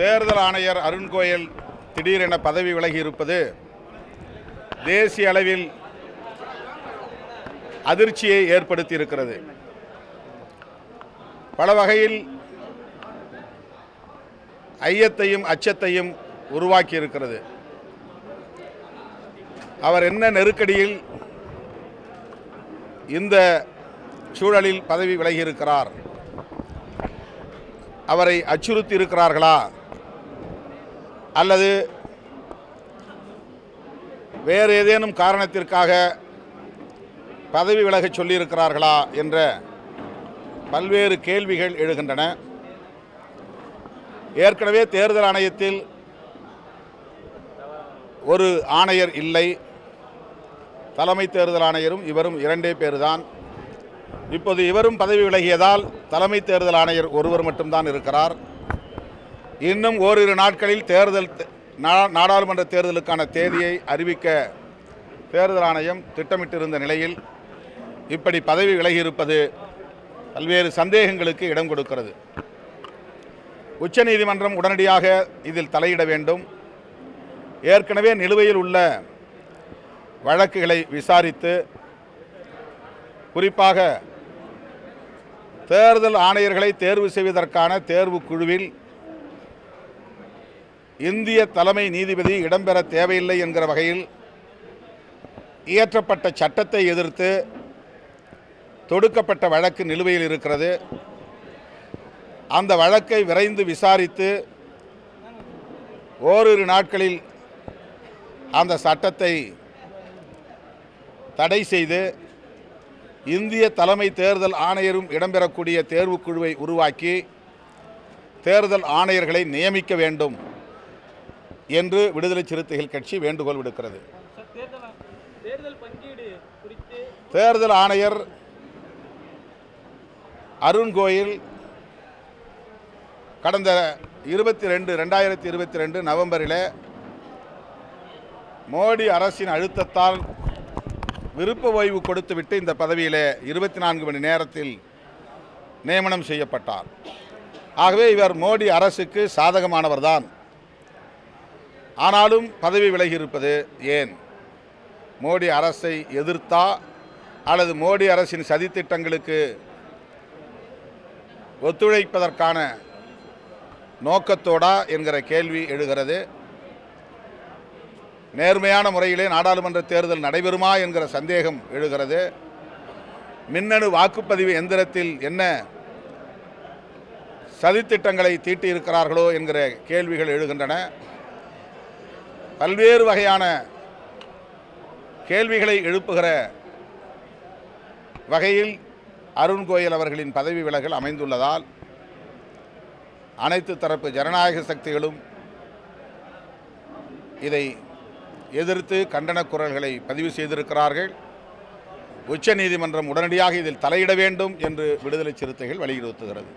தேர்தல் ஆணையர் அருண் கோயல் திடீரென பதவி விலகி இருப்பது தேசிய அளவில் அதிர்ச்சியை ஏற்படுத்தி இருக்கிறது. பல வகையில் ஐயத்தையும் அச்சத்தையும் உருவாக்கி இருக்கிறது. அவர் என்ன நெருக்கடியில் இந்த சூழலில் பதவி விலகி இருக்கிறார்? அவரை அச்சுறுத்தி இருக்கிறார்களா? அல்லது வேறு ஏதேனும் காரணத்திற்காக பதவி விலகச் சொல்லியிருக்கிறார்களா என்ற பல்வேறு கேள்விகள் எழுகின்றன. ஏற்கனவே தேர்தல் ஆணையத்தில் ஒரு ஆணையர் இல்லை. தலைமை தேர்தல் ஆணையரும் இவரும் இரண்டே பேர்தான். இப்போது இவரும் பதவி விலகியதால் தலைமை தேர்தல் ஆணையர் ஒருவர் மட்டும்தான் இருக்கிறார். இன்னும் ஓரிரு நாட்களில் தேர்தல் நா- நாடாளுமன்ற தேர்தலுக்கான தேதியை அறிவிக்க தேர்தல் ஆணையம் திட்டமிட்டிருந்த நிலையில் இப்படி பதவி விலகியிருப்பது பல்வேறு சந்தேகங்களுக்கு இடம் கொடுக்கிறது. உச்சநீதிமன்றம் உடனடியாக இதில் தலையிட வேண்டும். ஏற்கனவே நிலுவையில் உள்ள வழக்குகளை விசாரித்து குறிப்பாக தேர்தல் ஆணையர்களை தேர்வு செய்வதற்கான தேர்வு குழுவில் இந்திய தலைமை நீதிபதி இடம்பெற தேவையில்லை என்கிற வகையில் இயற்றப்பட்ட சட்டத்தை எதிர்த்து தொடுக்கப்பட்ட வழக்கு நிலுவையில் இருக்கிறது. அந்த வழக்கை விரைந்து விசாரித்து ஓரிரு நாட்களில் அந்த சட்டத்தை தடை செய்து இந்திய தலைமை தேர்தல் ஆணையரும் இடம்பெறக்கூடிய தேர்வுக்குழுவை உருவாக்கி தேர்தல் ஆணையர்களை நியமிக்க வேண்டும். என்று விடுதலை சிறுத்தைகள் கட்சி வேண்டுகோள் விடுக்கிறது. தேர்தல் தேர்தல் ஆணையர் அருண் கோயில் கடந்த இருபத்தி ரெண்டு ரெண்டாயிரத்தி இருபத்தி ரெண்டு நவம்பரில் மோடி அரசின் அழுத்தத்தால் விருப்ப ஓய்வு கொடுத்துவிட்டு இந்த பதவியில் இருபத்தி நான்கு மணி நேரத்தில் நியமனம் செய்யப்பட்டார். ஆகவே இவர் மோடி அரசுக்கு சாதகமானவர்தான். ஆனாலும் பதவி விலகி இருப்பது ஏன்? மோடி அரசை எதிர்த்தா அல்லது மோடி அரசின் சதித்திட்டங்களுக்கு ஒத்துழைப்பதற்கான நோக்கத்தோடா என்கிற கேள்வி எழுகிறது. நேர்மையான முறையிலே நாடாளுமன்ற தேர்தல் நடைபெறுமா என்கிற சந்தேகம் எழுகிறது. மின்னணு வாக்குப்பதிவு எந்திரத்தில் என்ன சதித்திட்டங்களை தீட்டியிருக்கிறார்களோ என்கிற கேள்விகள் எழுகின்றன. பல்வேறு வகையான கேள்விகளை எழுப்புகிற வகையில் அருண் கோயல் அவர்களின் பதவி விலகல் அமைந்துள்ளதால் அனைத்து தரப்பு ஜனநாயக சக்திகளும் இதை எதிர்த்து கண்டனக் குரல்களை பதிவு செய்திருக்கிறார்கள். உச்சநீதிமன்றம் உடனடியாக இதில் தலையிட வேண்டும் என்று விடுதலை சிறுத்தைகள் வலியுறுத்துகிறது.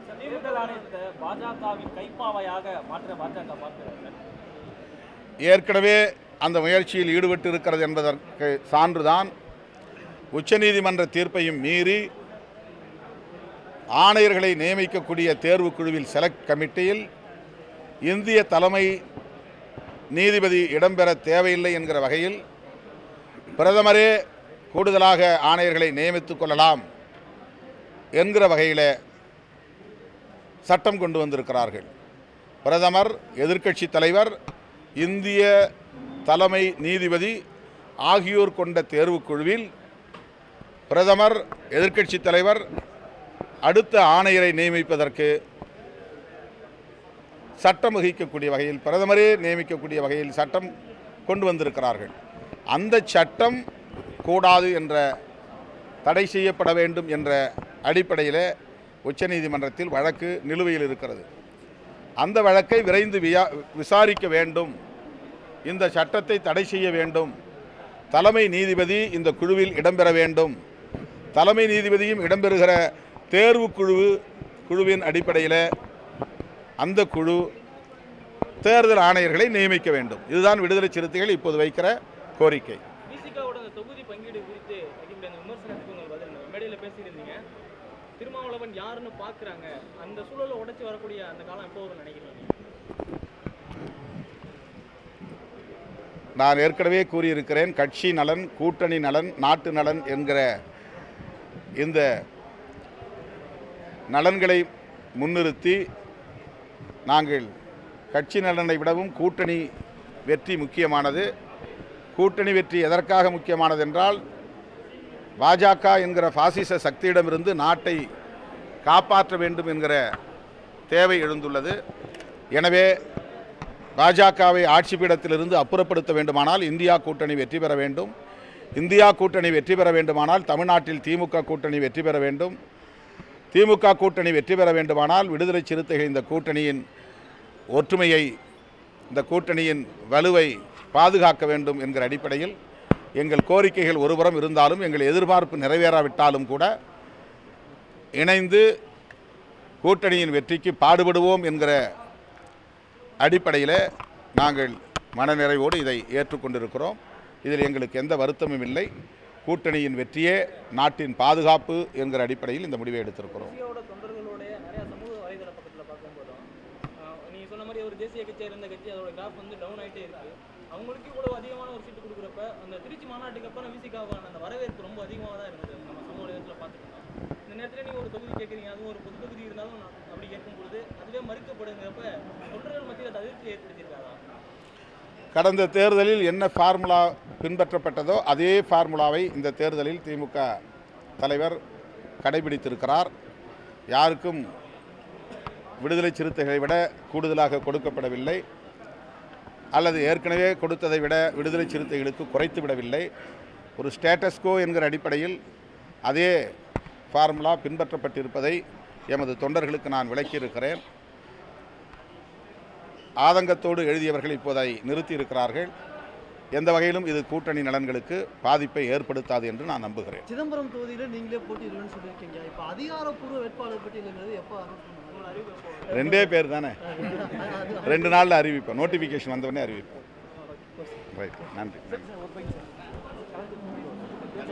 ஏற்கனவே அந்த முயற்சியில் ஈடுபட்டு இருக்கிறது என்பதற்கு சான்றுதான். உச்சநீதிமன்ற தீர்ப்பையும் மீறி ஆணையர்களை நியமிக்கக்கூடிய தேர்வுக் குழுவில் செலக்ட் கமிட்டியில் இந்திய தலைமை நீதிபதி இடம்பெற தேவையில்லை என்கிற வகையில் பிரதமரே கூடுதலாக ஆணையர்களை நியமித்துக் கொள்ளலாம் என்கிற வகையில் சட்டம் கொண்டு வந்திருக்கிறார்கள். பிரதமர் எதிர்க்கட்சி தலைவர் இந்திய தலைமை நீதிபதி ஆகியோர் கொண்ட தேர்வுக்குழுவில் பிரதமர் எதிர்க்கட்சி தலைவர் அடுத்த ஆணையரை நியமிப்பதற்கு சட்டம் வகிக்கக்கூடிய வகையில் பிரதமரே நியமிக்கக்கூடிய வகையில் சட்டம் கொண்டு வந்திருக்கிறார்கள். அந்த சட்டம் கூடாது என்ற தடை செய்யப்பட வேண்டும் என்ற அடிப்படையில் உச்சநீதிமன்றத்தில் வழக்கு நிலுவையில் இருக்கிறது. அந்த வழக்கை விரைந்து வியா விசாரிக்க வேண்டும். இந்த சட்டத்தை தடை செய்ய வேண்டும். தலைமை நீதிபதி இந்த குழுவில் இடம்பெற வேண்டும். தலைமை நீதிபதியும் இடம்பெறுகிற தேர்வு குழு குழுவின் அடிப்படையில் அந்த குழு தேர்தல் ஆணையர்களை நியமிக்க வேண்டும். இதுதான் விடுதலை சிறுத்தைகள் இப்போது வைக்கிற கோரிக்கை. திருமாவளவன் யாருன்னு பார்க்குறாங்க. அந்த சூழலை உடச்சி வரக்கூடிய அந்த காலம் எப்போ வரும் நினைக்கிறீங்க? நான் ஏற்கனவே கூறியிருக்கிறேன் கட்சி நலன் கூட்டணி நலன் நாட்டு நலன் என்கிற இந்த நலன்களை முன்னிறுத்தி நாங்கள் கட்சி நலனை விடவும் கூட்டணி வெற்றி முக்கியமானது. கூட்டணி வெற்றி எதற்காக முக்கியமானது என்றால் பாஜக என்கிற பாசிச சக்தியிடமிருந்து நாட்டை காப்பாற்ற வேண்டும் என்கிற தேவை எழுந்துள்ளது. எனவே பாஜகவை ஆட்சி பீடத்திலிருந்து அப்புறப்படுத்த வேண்டுமானால் இந்தியா கூட்டணி வெற்றி பெற வேண்டும். இந்தியா கூட்டணி வெற்றி பெற வேண்டுமானால் தமிழ்நாட்டில் திமுக கூட்டணி வெற்றி பெற வேண்டும். திமுக கூட்டணி வெற்றி பெற வேண்டுமானால் விடுதலை சிறுத்தைகள் இந்த கூட்டணியின் ஒற்றுமையை இந்த கூட்டணியின் வலுவை பாதுகாக்க வேண்டும் என்கிற அடிப்படையில் எங்கள் கோரிக்கைகள் ஒருபுறம் இருந்தாலும் எங்கள் எதிர்பார்ப்பு நிறைவேறாவிட்டாலும் கூட இணைந்து கூட்டணியின் வெற்றிக்கு பாடுபடுவோம் என்கிற அடிப்படையில் நாங்கள் மனநிறைவோடு இதை ஏற்றுக்கொண்டிருக்கிறோம். இதில் எங்களுக்கு எந்த வருத்தமும் இல்லை. கூட்டணியின் வெற்றியே நாட்டின் பாதுகாப்பு என்கிற அடிப்படையில் இந்த முடிவை எடுத்திருக்கிறோம். நீங்கள் சொன்ன மாதிரி ஒரு தேசிய கட்சியாக இருந்த கட்சி அதோட கிராஃப் வந்து டவுன் ஆயிட்டே இருக்கு. அவங்களுக்கு இவ்வளோ அதிகமான ஒரு சீட்டு கொடுக்குறப்ப அந்த திருச்சி மாநாட்டுக்கு அப்புறம் விசிகாவான அந்த வரவேற்பு ரொம்ப அதிகமாக தான் இருந்தது. நம்ம சமூக வலைதளத்தில் பார்த்துருக்கோம் இந்த நேரத்தில் நீங்கள் ஒரு தொகுதி கேட்குறீங்க அதுவும் ஒரு பொது தொகுதி இருந்தாலும் நான் அப்படி கேட்கும் பொழுது அதுவே மறுக்கப்படுங்கிறப்ப தொண்டர்கள் மத்தியில் அது அதிர்ச்சி கடந்த தேர்தலில் என்ன ஃபார்முலா பின்பற்றப்பட்டதோ அதே ஃபார்முலாவை இந்த தேர்தலில் திமுக தலைவர் கடைபிடித்திருக்கிறார். யாருக்கும் விடுதலை சிறுத்தைகளை விட கூடுதலாக கொடுக்கப்படவில்லை. அல்லது ஏற்கனவே கொடுத்ததை விட விடுதலை சிறுத்தைகளுக்கு குறைத்து விடவில்லை. ஒரு ஸ்டேட்டஸ்கோ என்கிற அடிப்படையில் அதே ஃபார்முலா பின்பற்றப்பட்டிருப்பதை எமது தொண்டர்களுக்கு நான் விளக்கியிருக்கிறேன். ஆதங்கத்தோடு எழுதியவர்கள் இப்போதை நிறுத்தியிருக்கிறார்கள். எந்த வகையிலும் இது கூட்டணி நலன்களுக்கு பாதிப்பை ஏற்படுத்தாது என்று நான் நம்புகிறேன். சிதம்பரம் தொகுதியில நீங்களே போட்டியிடுவேன்னு சொல்லியிருக்கீங்க. இப்போ அதிகாரப்பூர்வ வேட்பாளர் பட்டியலுங்கிறது எப்போ ரெண்டே பேர் தானே? ரெண்டு நாளில் அறிவிப்போம். நோட்டிஃபிகேஷன் வந்தவொடனே அறிவிப்போம். ரைட் நன்றி.